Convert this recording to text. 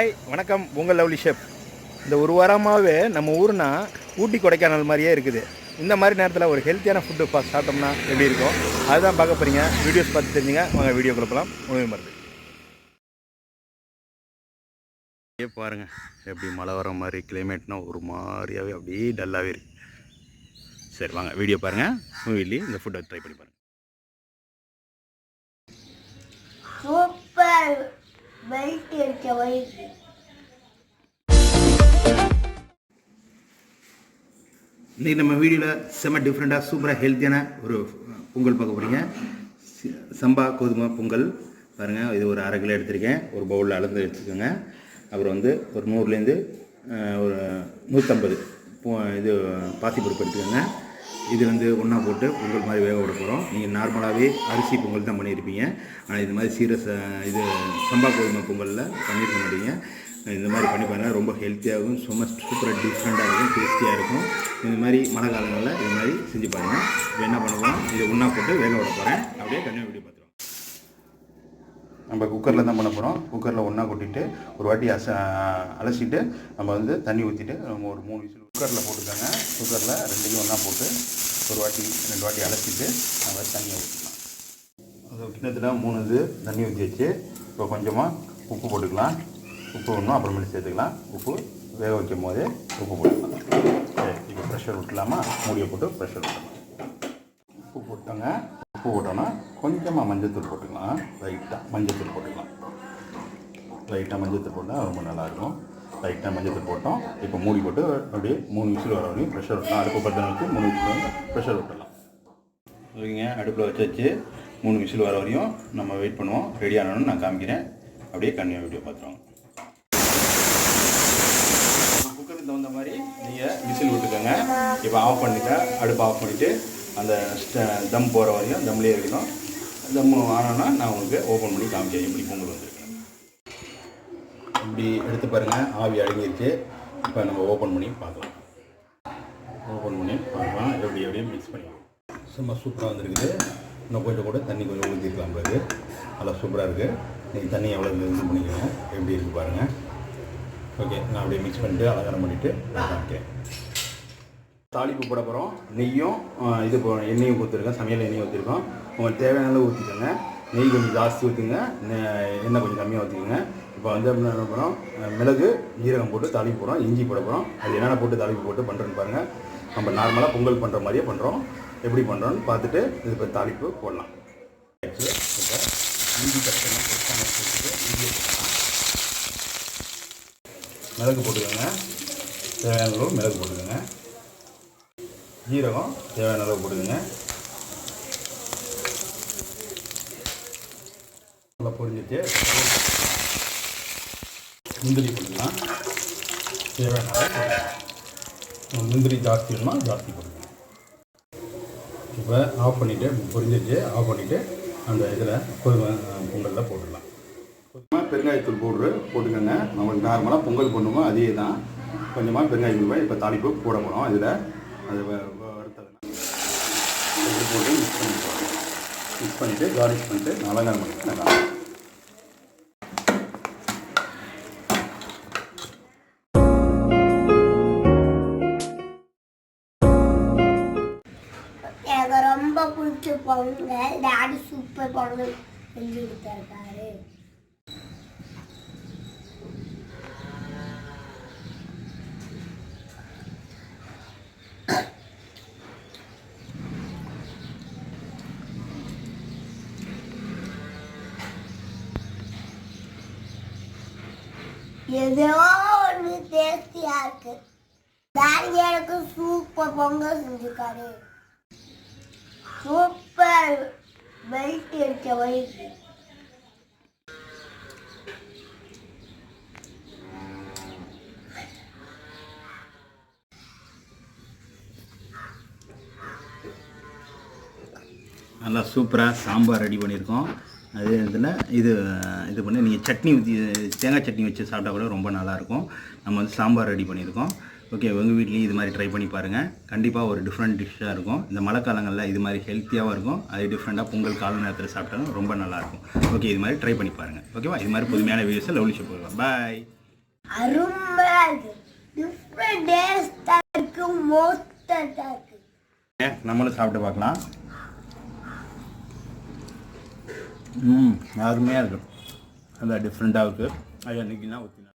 Hi வணக்கம். உங்கள் lovely chef. இந்த ஒரு வாரமாகவே நம்ம ஊர்னா ஊட்டி கொடைக்கானல் மாதிரியே இருக்குது. இந்த மாதிரி நேரத்தில் ஒரு ஹெல்த்தியான ஃபுட்டு பா சாப்பிட்டோம்னா எப்படி இருக்கும்? அதுதான் பார்க்க போகிறீங்க வீடியோஸ் பார்த்து தெரிஞ்சுங்க. வாங்க வீடியோ கொடுக்கலாம் உணவு மருந்து. அப்படியே பாருங்கள் எப்படி மழை வர மாதிரி கிளைமேட்னா ஒரு மாதிரியாகவே அப்படியே டல்லாகவே இருக்கு. சரி வாங்க. வீடியோ பாருங்கள் மூவிலி இந்த ஃபுட்டை ட்ரை பண்ணி பாருங்கள் சூப்பர் பெல்ட் இன்றைக்கி நம்ம வீடியோவில் செம்ம டிஃப்ரெண்ட்டாக சூப்பராக ஹெல்த்தியான ஒரு பொங்கல் பார்க்க போகிறீங்க சம்பா கோதுமை பொங்கல். பாருங்கள் இது ஒரு அரை கிலோ எடுத்திருக்கேன். ஒரு பவுலில் அளந்து எடுத்துக்கோங்க. அப்புறம் வந்து ஒரு நூறுலேருந்து ஒரு நூற்றம்பது இது பாசிப்பருப்பு எடுத்துக்கோங்க. இது வந்து ஒன்றா போட்டு பொங்கல் மாதிரி வேக விட போகிறோம் நீங்கள் நார்மலாகவே அரிசி பொங்கல் தான் பண்ணியிருப்பீங்க. ஆனால் இது மாதிரி சீர ச இது சம்பா கோதுமை பொங்கலில் பண்ணியிருக்க மாட்டீங்க. இந்த மாதிரி பண்ணி பாருங்கள் ரொம்ப ஹெல்த்தியாகவும் சும்மா சூப்பராக டிஃப்ரெண்ட்டாக இருக்கும் டேஸ்டியாக இருக்கும். இந்த மாதிரி மழை காலங்களில் இது மாதிரி செஞ்சு பாருங்கள் இப்போ என்ன பண்ணுவோம்? இதை ஒன்றா போட்டு வேக விட போகிறேன் அப்படியே கண்ணு வீடியோ பார்த்துருவோம் நம்ம குக்கரில் தான் பண்ண போகிறோம் குக்கரில் ஒன்றா கொட்டிட்டு ஒரு வாட்டி அச அலசிட்டு நம்ம வந்து தண்ணி ஊற்றிட்டு நம்ம ஒரு மூணு விசில் குக்கரில் போட்டுக்கோங்க. குக்கரில் ரெண்டையும் ஒன்றா போட்டு ஒரு வாட்டி ரெண்டு வாட்டி அலசிட்டு நம்ம தண்ணியை ஊற்றிக்கலாம் அது கிண்ணத்தில் மூணு இது தண்ணி ஊற்றி வச்சு இப்போ கொஞ்சமாக உப்பு போட்டுக்கலாம். உப்பு ஒன்றும் அப்புறமேட்டு சேர்த்துக்கலாம். உப்பு வேக வைக்கும் போது உப்பு போட்டுக்கலாம். சரி இப்போ ப்ரெஷர் விட்டுலாமா மூடியை போட்டு ப்ரெஷர் விட்டலாம் உப்பு போட்டோங்க. உப்பு போட்டோன்னா கொஞ்சமாக மஞ்சத்தூள் போட்டுக்கலாம். லைட்டாக மஞ்சத்தூள் போட்டுக்கலாம். லைட்டாக மஞ்சத்தூள் போட்டால் ரொம்ப நல்லாயிருக்கும் லைட்டாக மஞ்சத்தூள் போட்டோம். இப்போ மூடி போட்டு அப்படியே மூணு விசில் வர வரையும் ப்ரெஷர் விட்டலாம். அடுப்பு பத்தனை வச்சு மூணு விசில் வந்து ப்ரெஷர் விட்டலாம் ஓகேங்க அடுப்பில் வச்சு வச்சு மூணு விசில் வர வரையும் நம்ம வெயிட் பண்ணுவோம். ரெடி ஆனோன்னு நான் காமிக்கிறேன். அப்படியே கண்ணியாக வீடியோ பார்த்துருவோம். குக்கருக்கு தகுந்த மாதிரி நீங்கள் விசில் விட்டுக்கோங்க. இப்போ ஆஃப் பண்ணிட்டா அடுப்பு ஆஃப் பண்ணிவிட்டு அந்த தம் போகிற வரையும் தம்லேயே இருக்கணும். தம் ஆனோன்னா நான் உங்களுக்கு ஓப்பன் பண்ணி காமிக்கிறேன். எப்படி பொங்கல் வந்துருக்கு. இப்படி எடுத்து பாருங்கள் ஆவி அடங்கிருச்சு இப்போ நம்ம ஓப்பன் பண்ணி பார்க்கலாம். ஓப்பன் பண்ணி பார்க்கலாம். எப்படி எப்படி மிக்ஸ் பண்ணிக்கலாம். சும்மா சூப்பராக வந்துருக்குது. இன்னும் கொஞ்சம் கூட தண்ணி கொஞ்சம் ஊற்றிருக்கலாம் பிறகு நல்லா சூப்பராக இருக்குது நீங்கள் தண்ணி எவ்வளோ இது பண்ணிக்கோங்க எப்படி இருக்குது பாருங்கள் ஓகே நான் அப்படியே மிக்ஸ் பண்ணிட்டு அலங்காரம் பண்ணிவிட்டு காமிக்கிறேன். தாளிப்பு போட போகிறோம் நெய்யும் இது போ எண்ணெயும் ஊற்றிருக்கோம் சமையல் எண்ணெயும் ஊற்றிருக்கோம் உங்களுக்கு தேவையான அளவு ஊற்றிக்கோங்க நெய் கொஞ்சம் ஜாஸ்தி ஊற்றுங்க எண்ணெய் கொஞ்சம் கம்மியாக ஊற்றிக்கோங்க இப்போ வந்து என்ன போகிறோம் மிளகு ஜீரகம் போட்டு தாளிப்பு போகிறோம் இஞ்சி போட போகிறோம் அது என்னென்ன போட்டு தாளிப்பு போட்டு பண்ணுறேன்னு பாருங்கள் நம்ம நார்மலாக பொங்கல் பண்ணுற மாதிரியே பண்ணுறோம் எப்படி பண்ணுறோன்னு பார்த்துட்டு இது இப்போ தாளிப்பு போடலாம். இப்போ இஞ்சி கட்டணும் இஞ்சி போடலாம் மிளகு போட்டுக்கோங்க. தேவையான அளவு மிளகு போட்டுக்கோங்க. ஜீரகம் தேவையான அளவு போட்டுக்கோங்க. நல்லா பொரிஞ்சிட்டு முந்திரி போட்டுக்கலாம். தேவையான முந்திரி ஜாஸ்தி வேணுமா ஜாஸ்தி போட்டுக்கலாம். இப்போ ஆஃப் பண்ணிவிட்டு பொரிஞ்சிச்சு ஆஃப் பண்ணிவிட்டு அந்த இதில் கோதுமை பொங்கலில் போட்டுடலாம் கொஞ்சமாக பெருங்காயத்தூள் பவுட்ரு போட்டுக்கோங்க. நம்மளுக்கு நார்மலாக பொங்கல் பண்ணுமோ அதே தான் கொஞ்சமாக பெருங்காயத்தூள் போய் இப்போ தாளிப்பு போட போகிறோம் அதில். அது வறுத்தது போட்டு மிக்ஸ் பண்ணிட்டு மிக்ஸ் பண்ணிவிட்டு கார்னிஷ் பண்ணிட்டு நான் அலங்காரம் பண்ணிட்டு நல்லா ரொம்ப பிடிச்ச பொங்கல் டாடி சூப்பர் பொங்கல் செஞ்சு கொடுத்துருக்காரு. ஏதோ ஒன்று டேஸ்டியாக இருக்கு. டாடி எனக்கு சூப்பர் பொங்கல் செஞ்சுருக்காரு. பெல்ட் வயசு நல்லா சூப்பராக சாம்பார் ரெடி பண்ணியிருக்கோம். அதே இதில் இது இது பண்ணி நீங்கள் சட்னி ஊற்றி தேங்காய் சட்னி வச்சு சாப்பிட்டா கூட ரொம்ப நல்லாயிருக்கும் நம்ம வந்து சாம்பார் ரெடி பண்ணியிருக்கோம். ஓகே உங்கள் வீட்லேயும் இது மாதிரி ட்ரை பண்ணி பாருங்கள் கண்டிப்பாக ஒரு டிஃப்ரெண்ட் டிஷ்ஷாக இருக்கும். இந்த மழை காலங்களில் இது மாதிரி ஹெல்த்தியாகவும் இருக்கும். அது டிஃப்ரெண்ட்டாக பொங்கல் கால நேரத்தில் சாப்பிட்டாலும் ரொம்ப நல்லாயிருக்கும் ஓகே இது மாதிரி ட்ரை பண்ணி பாருங்கள் ஓகேவா இது மாதிரி புதுமையான வீடியோஸை லவ்லி ஷோ போகலாம். பாய் நம்மளும் சாப்பிட்டு பார்க்கலாம். ம் அருமையாக இருக்கும் நல்லா டிஃப்ரெண்ட்டாக இருக்குது அது அன்றைக்கினா ஊற்றினா